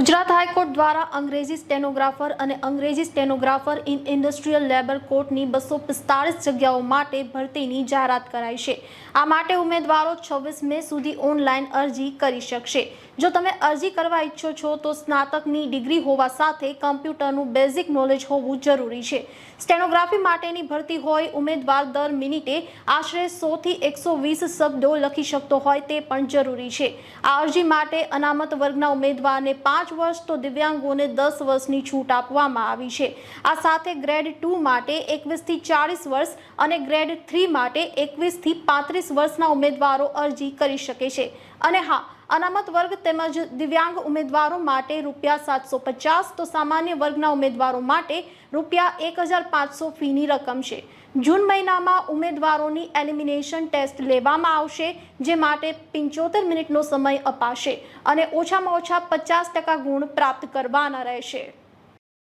Gujarat high court દ્વારા અંગ્રેજી stenographer અને અંગ્રેજી સ્ટેનોગ્રાફર ઇન ઇન્ડસ્ટ્રીયલ લેબર કોર્ટની બસો પિસ્તાળીસ જગ્યાઓ માટે ભરતીની જાહેરાત કરાઈ છે. આ માટે ઉમેદવારો છવ્વીસ મે સુધી ઓનલાઈન અરજી કરી શકશે. જો તમે અરજી કરવા ઈચ્છો છો તો સ્નાતકની ડિગ્રી હોવા સાથે કમ્પ્યુટરનું બેઝિક નોલેજ હોવું જરૂરી છે. સ્ટેનોગ્રાફી માટેની ભરતી હોય, ઉમેદવાર દર મિનિટે આશરે સોથી એકસો વીસ શબ્દો લખી શકતો હોય તે પણ જરૂરી છે. આ અરજી માટે અનામત વર્ગના ઉમેદવારને પાંચ વર્ષ તો દિવ્યાંગોને દસ વર્ષની છૂટ આપવામાં આવી છે. આ સાથે ગ્રેડ ટુ માટે એકવીસથી ચાળીસ વર્ષ અને ગ્રેડ થ્રી માટે એકવીસથી પાંત્રીસ વર્ષના ઉમેદવારો અરજી કરી શકે છે. અને હા અનામત વર્ગ તેમજ દિવ્યાંગ ઉમેદવારો માટે રૂપિયા સાતસો પચાસ તો સામાન્ય વર્ગના ઉમેદવારો માટે રૂપિયા એક હજાર પાંચસો ફીની રકમ છે. જૂન મહિનામાં ઉમેદવારોની એલિમિનેશન ટેસ્ટ લેવામાં આવશે, જે માટે પંચોતેર મિનિટનો સમય અપાશે અને ઓછામાં ઓછા પચાસ ટકા ગુણ પ્રાપ્ત કરવાના રહેશે.